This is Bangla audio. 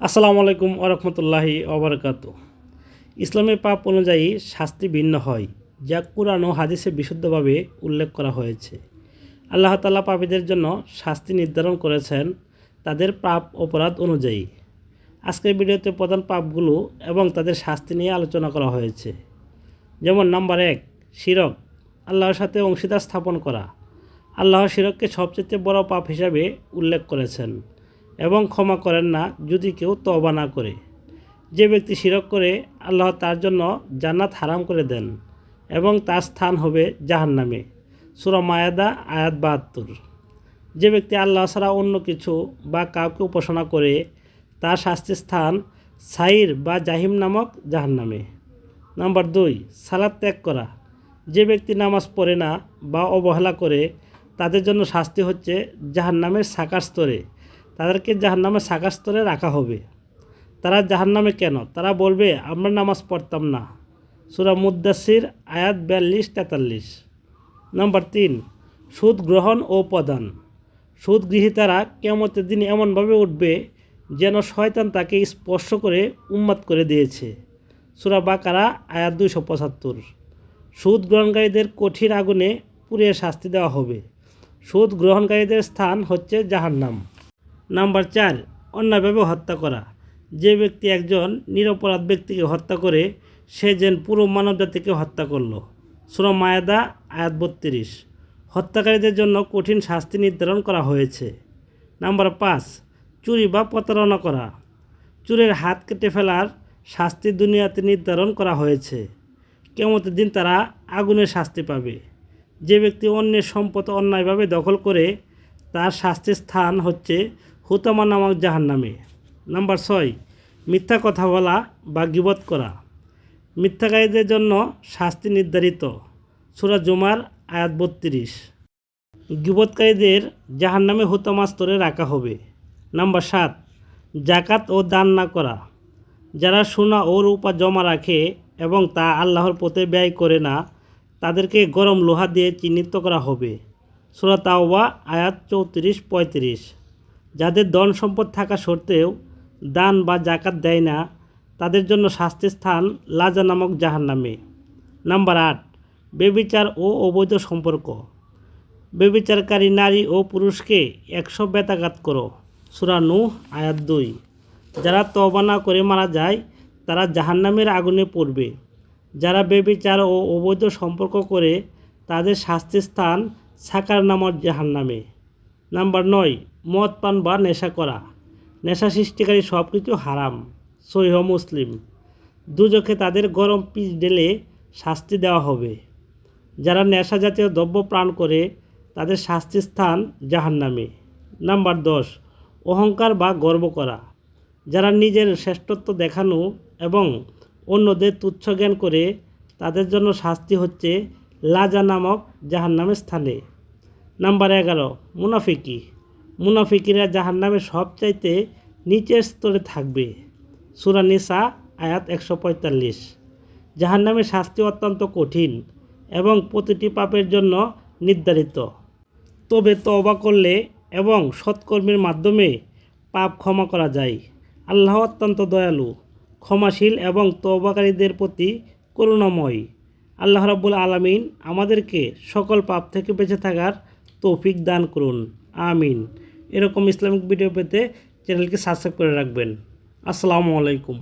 আসসালামু আলাইকুম ওরহমতুল্লাহি ওবরকাত ইসলামের পাপ অনুযায়ী শাস্তি ভিন্ন হয়, যা কোরআন ও হাদিসে বিশুদ্ধভাবে উল্লেখ করা হয়েছে। আল্লাহ তালা পাপীদের জন্য শাস্তি নির্ধারণ করেছেন তাদের পাপ অপরাধ অনুযায়ী। আজকের ভিডিওতে প্রধান পাপগুলো এবং তাদের শাস্তি নিয়ে আলোচনা করা হয়েছে। যেমন নাম্বার এক, শিরক, আল্লাহর সাথে অংশীদার স্থাপন করা। আল্লাহ শিরককে সবচেয়ে বড় পাপ হিসাবে উল্লেখ করেছেন। এবং ক্ষমা করেন না যদি কেউ তবা না করে। যে ব্যক্তি শিরক করে, আল্লাহ তার জন্য জান্নাত হারাম করে দেন এবং তার স্থান হবে জাহান্নামে। সুরা মায়াদা, আয়াত বাহাত্তর। যে ব্যক্তি আল্লাহ ছাড়া অন্য কিছু বা কাউকে উপাসনা করে, তার শাস্তির স্থান সাইর বা জাহিম নামক জাহান্নামে। নাম্বার দুই, সালাদ ত্যাগ করা। যে ব্যক্তি নামাজ পড়ে না বা অবহেলা করে, তাদের জন্য শাস্তি হচ্ছে জাহান্নামের সাকার স্তরে। তাদেরকে জাহান্নামের সাকার স্তরে রাখা হবে। তারা জাহান্নামে কেন? তারা বলবে, আমরা নামাজ পড়তাম না। সুরা মুদাসির আয়াত বিয়াল্লিশ, তেতাল্লিশ। নম্বর তিন, সুদ গ্রহণ ও প্রদান। সুদ গৃহীতারা কেমতের দিন এমনভাবে উঠবে যেন শয়তান তাকে স্পর্শ করে উন্মাদ করে দিয়েছে। সুরা বাকারা, আয়াত দুইশো পঁচাত্তর। সুদ গ্রহণকারীদের কঠিন আগুনে পুড়িয়ে শাস্তি দেওয়া হবে। সুদ গ্রহণকারীদের স্থান হচ্ছে জাহান্নাম। নাম্বার চার, অন্যায়ভাবে হত্যা করা। যে ব্যক্তি একজন নিরপরাধ ব্যক্তিকে হত্যা করে, সে যেন পুরো মানবজাতিকে হত্যা করল। শ্রম মায়াদা, আয়াত বত্রিশ। হত্যাকারীদের জন্য কঠিন শাস্তি নির্ধারণ করা হয়েছে। নাম্বার পাঁচ, চুরি বা প্রতারণা করা। চুরের হাত কেটে ফেলার শাস্তি দুনিয়াতে নির্ধারণ করা হয়েছে। কেমতের দিন তারা আগুনের শাস্তি পাবে। যে ব্যক্তি অন্যের সম্পদ অন্যায়ভাবে দখল করে, তার শাস্তির স্থান হচ্ছে হুতামা নামক জাহান নামে নাম্বার ছয়, মিথ্যা কথা বলা বা গিবত করা। মিথ্যাকারীদের জন্য শাস্তি নির্ধারিত। সুরা জুমার আয়াত বত্রিশ। গিবতকারীদের জাহান নামে হুতামা স্তরে রাখা হবে। নাম্বার সাত জাকাত ও দান না করা। যারা সোনা ও রূপা জমা রাখে এবং তা আল্লাহর পথে ব্যয় করে না, তাদেরকে গরম লোহা দিয়ে চিহ্নিত করা হবে। সুরা তাওবা আয়াত চৌত্রিশ পঁয়ত্রিশ। যাদের ধন সম্পদ থাকা সত্ত্বেও দান বা জাকাত দেয় না, তাদের জন্য শাস্তির স্থান লাজা নামক জাহান নামে নাম্বার আট, বেবিচার ও অবৈধ সম্পর্ক। বেবিচারকারী নারী ও পুরুষকে একশো বেতাঘাত করো। সুরা নূহ, আয়াত দুই। যারা তবা না করে মারা যায়, তারা জাহান্নামের আগুনে পড়বে। যারা বেবিচার ও অবৈধ সম্পর্ক করে, তাদের শাস্তির স্থান সাকার নামক জাহান্নামে। নাম্বার নয়, মদ পান বা নেশা করা। নেশা সৃষ্টিকারী সব কিছু হারাম সহিহ মুসলিম। দুজকে তাদের গরম পিচ ঢেলে শাস্তি দেওয়া হবে। যারা নেশা জাতীয় দ্রব্য প্রাণ করে, তাদের শাস্তির স্থান জাহান্নামে। নাম্বার দশ, অহংকার বা গর্ব করা। যারা নিজের শ্রেষ্ঠত্ব দেখানো এবং অন্যদের তুচ্ছ জ্ঞান করে, তাদের জন্য শাস্তি হচ্ছে লাজা নামক জাহান্নামের স্থানে। নাম্বার এগারো, মুনাফিকি। মুনাফিকিরা জাহান্নামের সবচাইতে নিচের স্তরে থাকবে। সুরা নিসা, আয়াত একশো পঁয়তাল্লিশ। জাহান্নামের শাস্তি অত্যন্ত কঠিন এবং প্রতিটি পাপের জন্য নির্ধারিত। তবে তবা করলে এবং সৎকর্মের মাধ্যমে পাপ ক্ষমা করা যায়। আল্লাহ অত্যন্ত দয়ালু, ক্ষমাশীল এবং তবাকারীদের প্রতি করুণাময়। আল্লাহ রাব্বুল আলমিন আমাদেরকে সকল পাপ থেকে বেঁচে থাকার তৌফিক দান করুন। আমিন। এরকম ইসলামিক ভিডিও পেতে চ্যানেলকে সাবস্ক্রাইব করে রাখবেন। আসসালামু আলাইকুম।